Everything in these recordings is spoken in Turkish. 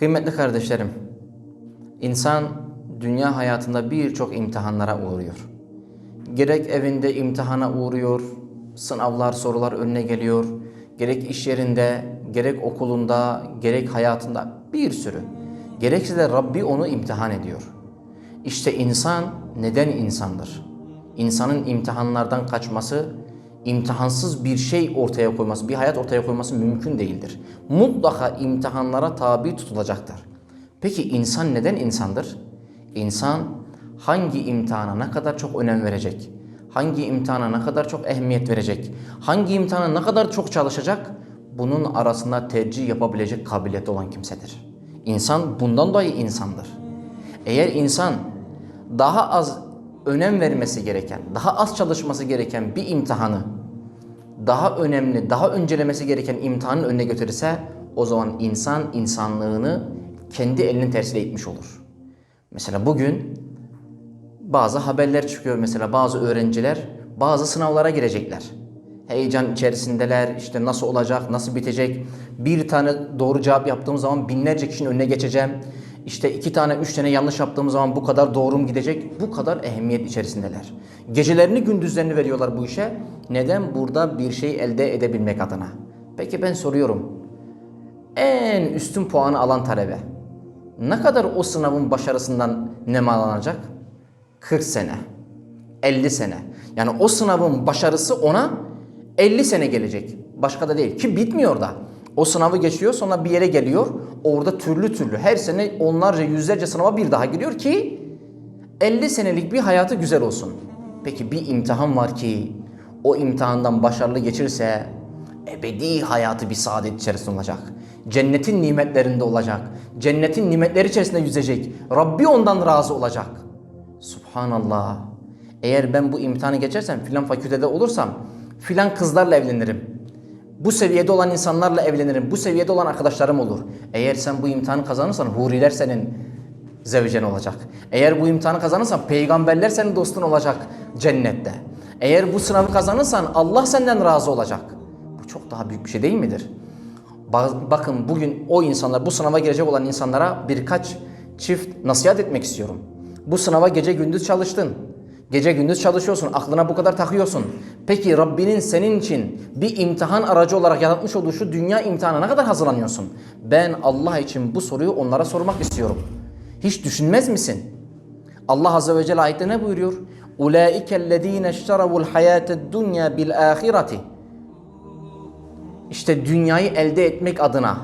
Kıymetli kardeşlerim, insan dünya hayatında birçok imtihanlara uğruyor. Gerek evinde imtihana uğruyor, sınavlar, sorular önüne geliyor. Gerek iş yerinde, gerek okulunda, gerek hayatında bir sürü. Gerekse de Rabbi onu imtihan ediyor. İşte insan neden insandır? İnsanın imtihanlardan kaçması, imtihansız bir şey ortaya koyması, bir hayat ortaya koyması mümkün değildir. Mutlaka imtihanlara tabi tutulacaktır. Peki insan neden insandır? İnsan hangi imtihana ne kadar çok önem verecek? Hangi imtihana ne kadar çok ehemmiyet verecek? Hangi imtihana ne kadar çok çalışacak? Bunun arasında tercih yapabilecek kabiliyeti olan kimsedir. İnsan bundan dolayı insandır. Eğer insan daha az önem vermesi gereken, daha az çalışması gereken bir imtihanı daha önemli, daha öncelemesi gereken imtihanın önüne götürürse o zaman insan insanlığını kendi elinin tersiyle itmiş olur. Mesela bugün bazı haberler çıkıyor mesela bazı öğrenciler bazı sınavlara girecekler. Heyecan içerisindeler işte nasıl olacak, nasıl bitecek. Bir tane doğru cevap yaptığım zaman binlerce kişinin önüne geçeceğim. İşte iki tane, üç tane yanlış yaptığım zaman bu kadar doğrum gidecek. Bu kadar ehemmiyet içerisindeler. Gecelerini gündüzlerini veriyorlar bu işe. Neden? Burada bir şey elde edebilmek adına. Peki ben soruyorum. En üstün puanı alan talebe ne kadar o sınavın başarısından nemalanacak? 40 sene, 50 sene. Yani o sınavın başarısı ona 50 sene gelecek. Başka da değil. Ki bitmiyor da. O sınavı geçiyor sonra bir yere geliyor. Orada türlü türlü her sene onlarca yüzlerce sınava bir daha giriyor ki 50 senelik bir hayatı güzel olsun. Peki bir imtihan var ki o imtihandan başarılı geçirse ebedi hayatı bir saadet içerisinde olacak. Cennetin nimetlerinde olacak. Cennetin nimetleri içerisinde yüzecek. Rabbi ondan razı olacak. Subhanallah. Eğer ben bu imtihanı geçersem filan fakültede olursam filan kızlarla evlenirim. Bu seviyede olan insanlarla evlenirim. Bu seviyede olan arkadaşlarım olur. Eğer sen bu imtihanı kazanırsan huriler senin zevcen olacak. Eğer bu imtihanı kazanırsan peygamberler senin dostun olacak cennette. Eğer bu sınavı kazanırsan Allah senden razı olacak. Bu çok daha büyük bir şey değil midir? Ba- Bakın bugün o insanlar, bu sınava girecek olan insanlara birkaç çift nasihat etmek istiyorum. Bu sınava gece gündüz çalıştın. Gece gündüz çalışıyorsun, aklına bu kadar takıyorsun. Peki Rabbinin senin için bir imtihan aracı olarak yaratmış olduğu şu dünya imtihanına ne kadar hazırlanıyorsun? Ben Allah için bu soruyu onlara sormak istiyorum. Hiç düşünmez misin? Allah Azze ve Celle ayette ne buyuruyor? اُولَٰئِكَ الَّذ۪ينَ اشْتَرَوُوا الْحَيَاةَ الدُّنْيَا بِالْآخِرَةِ İşte dünyayı elde etmek adına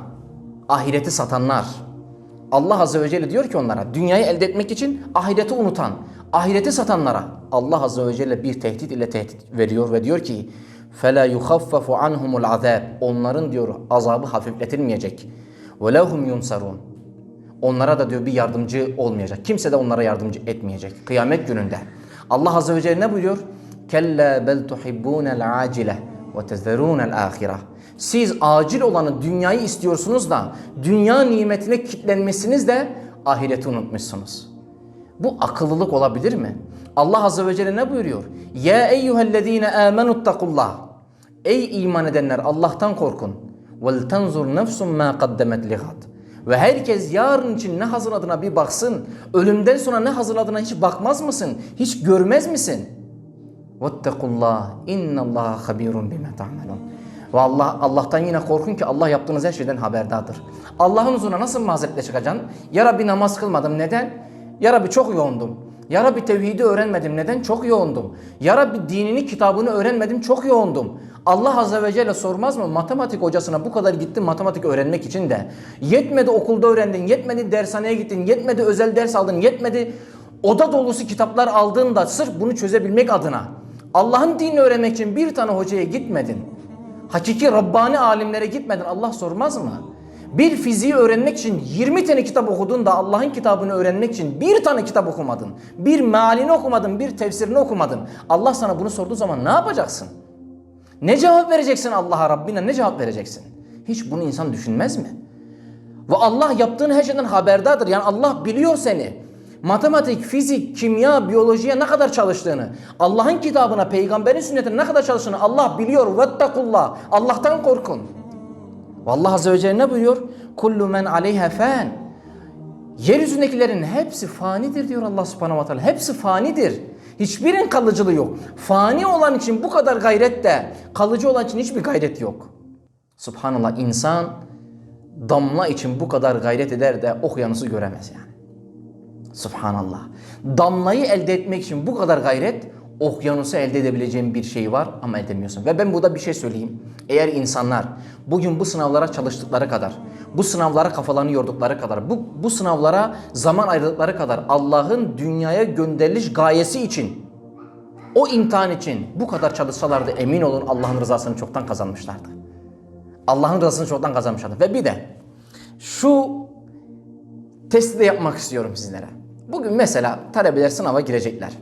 ahireti satanlar. Allah Azze ve Celle diyor ki onlara dünyayı elde etmek için ahireti unutan, ahireti satanlara Allah Azze ve Celle bir tehdit ile tehdit veriyor ve diyor ki فَلَا يُخَفَّفُ عَنْهُمُ الْعَذَابِ Onların diyor azabı hafifletilmeyecek. وَلَهُمْ يُنْصَرُونَ Onlara da diyor bir yardımcı olmayacak. Kimse de onlara yardımcı etmeyecek. Kıyamet gününde. Allah Azze ve Celle ne buyuruyor? Kella bel tuhibbunel acile ve tezerunel ahireh. Siz acil olanı dünyayı istiyorsunuz da dünya nimetine kitlenmişsiniz de ahireti unutmuşsunuz. Bu akıllılık olabilir mi? Allah Azze ve Celle ne buyuruyor? Ya eyyühellezine amenuttakullah. Ey iman edenler Allah'tan korkun. Vel tenzur nefsun ma kaddemet ligat. Ve herkes yarın için ne hazırladığına bir baksın. Ölümden sonra ne hazırladığına hiç bakmaz mısın? Hiç görmez misin? Vettekullah innallaha habirun bima ta'malun. Ve Allah Allah'tan yine korkun ki Allah yaptığınız her şeyden haberdardır. Allah'ın huzuruna nasıl mazeretle çıkacaksın? Ya Rabbi namaz kılmadım neden? Ya Rabbi çok yoğundum. Ya Rabbi tevhidi öğrenmedim neden? Çok yoğundum. Ya Rabbi dinini kitabını öğrenmedim çok yoğundum. Allah Azze ve Celle sormaz mı? Matematik hocasına bu kadar gittin matematik öğrenmek için de. Yetmedi okulda öğrendin, yetmedi dershaneye gittin, yetmedi özel ders aldın, yetmedi oda dolusu kitaplar aldın da sırf bunu çözebilmek adına. Allah'ın dinini öğrenmek için bir tane hocaya gitmedin. Hakiki Rabbani alimlere gitmedin. Allah sormaz mı? Bir fiziği öğrenmek için 20 tane kitap okudun da Allah'ın kitabını öğrenmek için bir tane kitap okumadın. Bir mealini okumadın, bir tefsirini okumadın. Allah sana bunu sorduğu zaman ne yapacaksın? Ne cevap vereceksin Allah'a Rabbine ne cevap vereceksin? Hiç bunu insan düşünmez mi? Ve Allah yaptığın her şeyden haberdardır. Yani Allah biliyor seni. Matematik, fizik, kimya, biyolojiye ne kadar çalıştığını, Allah'ın kitabına, peygamberin sünnetine ne kadar çalıştığını Allah biliyor. Vettakullah. Allah'tan korkun. Allah Azze ve Celle ne buyuruyor? Kullu men aleyha fan. Yeryüzündekilerin hepsi fanidir diyor Allah subhanahu wa ta'ala. Hepsi fanidir. Hiçbirin kalıcılığı yok. Fani olan için bu kadar gayret de kalıcı olan için hiçbir gayret yok. Subhanallah insan damla için bu kadar gayret eder de okyanusu göremez yani. Subhanallah. Damlayı elde etmek için bu kadar gayret, okyanusu elde edebileceğin bir şey var ama edemiyorsun. Ve ben burada bir şey söyleyeyim. Eğer insanlar bugün bu sınavlara çalıştıkları kadar, bu sınavlara kafalarını yordukları kadar, bu, bu sınavlara zaman ayırdıkları kadar Allah'ın dünyaya gönderiliş gayesi için, o imtihan için bu kadar çalışsalardı emin olun Allah'ın rızasını çoktan kazanmışlardı. Allah'ın rızasını çoktan kazanmışlardı. Ve bir de şu testi de yapmak istiyorum sizlere. Bugün mesela talebeler sınava girecekler.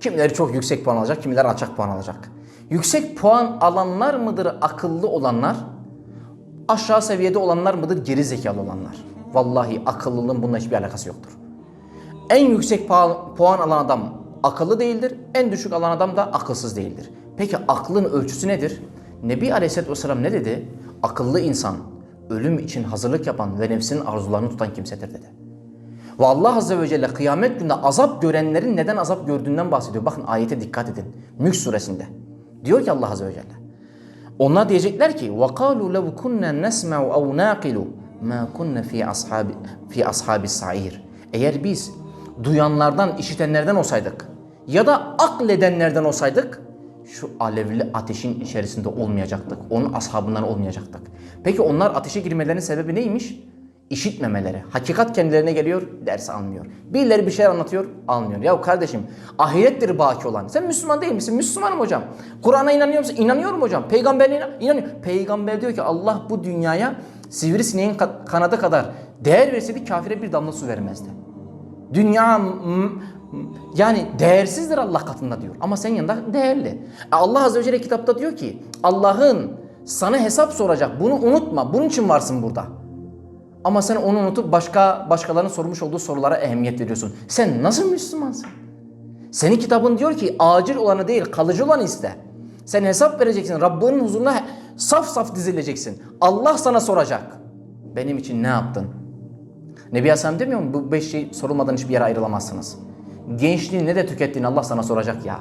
Kimileri çok yüksek puan alacak, kimileri alçak puan alacak. Yüksek puan alanlar mıdır akıllı olanlar? Aşağı seviyede olanlar mıdır geri zekalı olanlar? Vallahi akıllılığın bununla hiçbir alakası yoktur. En yüksek puan, puan alan adam akıllı değildir. En düşük alan adam da akılsız değildir. Peki aklın ölçüsü nedir? Nebi Aleyhisselatü Vesselam ne dedi? Akıllı insan ölüm için hazırlık yapan ve nefsinin arzularını tutan kimsedir dedi. Ve Allah Azze ve Celle kıyamet gününde azap görenlerin neden azap gördüğünden bahsediyor. Bakın ayete dikkat edin. Mülk suresinde. Diyor ki Allah Azze ve Celle. Onlar diyecekler ki وَقَالُوا لَوْ كُنَّا نَسْمَعُ اَوْ نَاقِلُ مَا كُنَّ فِي أَصْحَابِ فِي أَصْحَابِ السَّعِيرِ Eğer biz duyanlardan, işitenlerden olsaydık ya da akledenlerden olsaydık şu alevli ateşin içerisinde olmayacaktık. Onun ashabından olmayacaktık. Peki onlar ateşe girmelerinin sebebi neymiş? İşitmemeleri. Hakikat kendilerine geliyor, ders almıyor. Birileri bir şey anlatıyor, almıyor. Ya kardeşim, ahirettir baki olan. Sen Müslüman değil misin? Müslümanım hocam. Kur'an'a inanıyor musun? İnanıyorum hocam. Peygamberliğine inanıyor. Peygamber diyor ki Allah bu dünyaya sivrisineğin ka- kanadı kadar değer verseydi kafire bir damla su vermezdi. Dünya yani değersizdir Allah katında diyor. Ama senin yanında değerli. E Allah Azze ve Celle kitapta diyor ki Allah'ın sana hesap soracak. Bunu unutma. Bunun için varsın burada. Ama sen onu unutup başka başkalarının sormuş olduğu sorulara ehemmiyet veriyorsun. Sen nasıl Müslümansın? Senin kitabın diyor ki acil olanı değil kalıcı olanı iste. Sen hesap vereceksin. Rabbinin huzuruna saf saf dizileceksin. Allah sana soracak. Benim için ne yaptın? Nebi Aleyhisselam demiyor mu? Bu beş şey sorulmadan hiçbir yere ayrılamazsınız. Gençliğini ne de tükettiğini Allah sana soracak ya.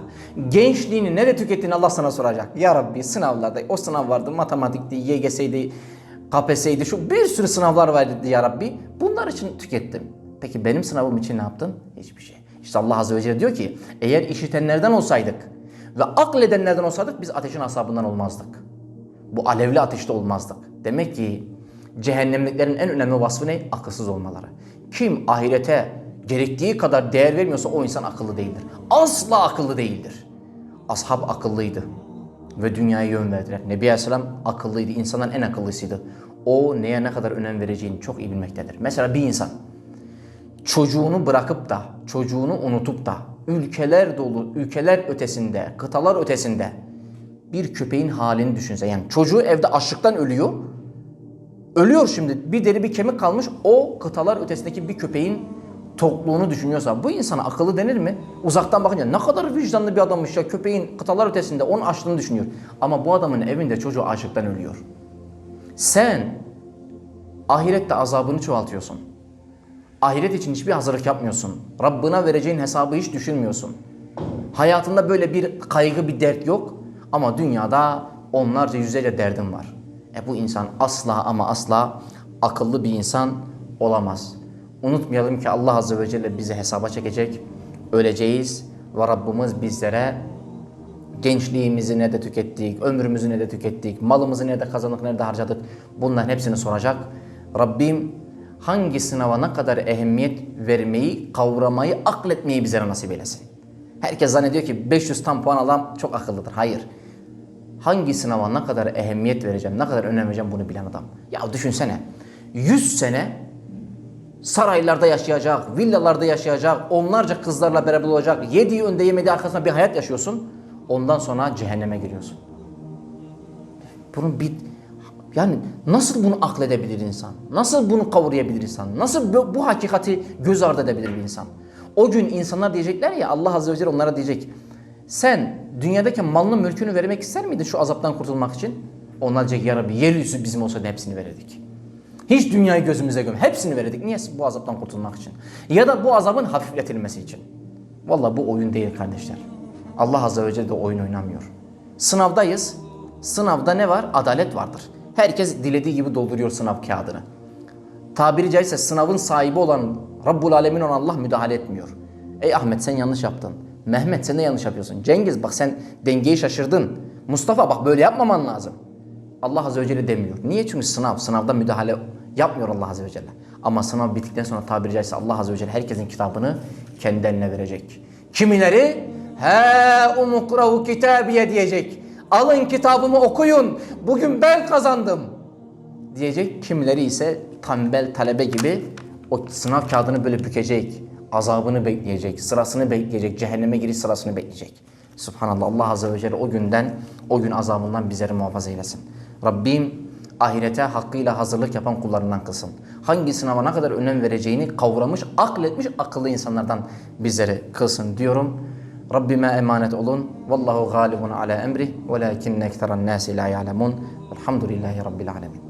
Gençliğini ne de tükettiğini Allah sana soracak. Ya Rabbi sınavlarda o sınav vardı matematikti, YGS'ydi, KPSS'ydi şu bir sürü sınavlar vardı ya Rabbi. Bunlar için tükettim. Peki benim sınavım için ne yaptın? Hiçbir şey. İşte Allah Azze ve Celle diyor ki eğer işitenlerden olsaydık ve akledenlerden olsaydık biz ateşin asabından olmazdık. Bu alevli ateşte olmazdık. Demek ki cehennemliklerin en önemli vasfı ne? Akılsız olmaları. Kim ahirete gerektiği kadar değer vermiyorsa o insan akıllı değildir. Asla akıllı değildir. Ashab akıllıydı ve dünyaya yön verdiler. Nebi Aleyhisselam akıllıydı, insanların en akıllısıydı. O neye ne kadar önem vereceğini çok iyi bilmektedir. Mesela bir insan çocuğunu bırakıp da, çocuğunu unutup da ülkeler dolu, ülkeler ötesinde, kıtalar ötesinde bir köpeğin halini düşünse. Yani çocuğu evde açlıktan ölüyor. Ölüyor şimdi. Bir deri bir kemik kalmış. O kıtalar ötesindeki bir köpeğin tokluğunu düşünüyorsa bu insana akıllı denir mi? Uzaktan bakınca ne kadar vicdanlı bir adammış ya köpeğin kıtalar ötesinde onun açlığını düşünüyor. Ama bu adamın evinde çocuğu açlıktan ölüyor. Sen ahirette azabını çoğaltıyorsun. Ahiret için hiçbir hazırlık yapmıyorsun. Rabbına vereceğin hesabı hiç düşünmüyorsun. Hayatında böyle bir kaygı, bir dert yok. Ama dünyada onlarca yüzlerce derdin var. E bu insan asla ama asla akıllı bir insan olamaz. Unutmayalım ki Allah Azze ve Celle bizi hesaba çekecek. Öleceğiz ve Rabbimiz bizlere gençliğimizi ne de tükettik, ömrümüzü ne de tükettik, malımızı ne de kazandık, ne de harcadık. Bunların hepsini soracak. Rabbim hangi sınava ne kadar ehemmiyet vermeyi, kavramayı, akletmeyi bize nasip eylesin. Herkes zannediyor ki 500 tam puan alan çok akıllıdır. Hayır. Hangi sınava ne kadar ehemmiyet vereceğim, ne kadar önem vereceğim bunu bilen adam. Ya düşünsene 100 sene saraylarda yaşayacak, villalarda yaşayacak, onlarca kızlarla beraber olacak, yediği önde yemediği arkasında bir hayat yaşıyorsun. Ondan sonra cehenneme giriyorsun. Bunun bir yani nasıl bunu akledebilir insan? Nasıl bunu kavrayabilir insan? Nasıl bu, bu hakikati göz ardı edebilir bir insan? O gün insanlar diyecekler ya Allah Azze ve Celle onlara diyecek. Sen dünyadaki malını mülkünü vermek ister miydin şu azaptan kurtulmak için? Onlar diyecek ya Rabbi yeryüzü bizim olsaydı hepsini verirdik. Hiç dünyayı gözümüze göm. Hepsini verdik. Niye? Bu azaptan kurtulmak için. Ya da bu azabın hafifletilmesi için. Vallahi bu oyun değil kardeşler. Allah Azze ve Celle de oyun oynamıyor. Sınavdayız. Sınavda ne var? Adalet vardır. Herkes dilediği gibi dolduruyor sınav kağıdını. Tabiri caizse sınavın sahibi olan Rabbul Alemin olan Allah müdahale etmiyor. Ey Ahmet sen yanlış yaptın. Mehmet sen de yanlış yapıyorsun. Cengiz bak sen dengeyi şaşırdın. Mustafa bak böyle yapmaman lazım. Allah Azze ve Celle demiyor. Niye? Çünkü sınav. Sınavda müdahale yapmıyor Allah Azze ve Celle. Ama sınav bittikten sonra tabiri caizse Allah Azze ve Celle herkesin kitabını kendi eline verecek. Kimileri? He umukrahu kitabiye diyecek. Alın kitabımı okuyun. Bugün ben kazandım diyecek. Kimileri ise tembel talebe gibi o sınav kağıdını böyle bükecek. Azabını bekleyecek, sırasını bekleyecek, cehenneme giriş sırasını bekleyecek. Subhanallah Allah Azze ve Celle o günden, o gün azabından bizleri muhafaza eylesin. Rabbim ahirete hakkıyla hazırlık yapan kullarından kılsın. Hangi sınava ne kadar önem vereceğini kavramış, akletmiş, akıllı insanlardan bizleri kılsın diyorum. Rabbime emanet olun. Vallahu galibun ala emri. Velakinne ekteran nasi la ya'lemun. Velhamdülillahi Rabbil alemin.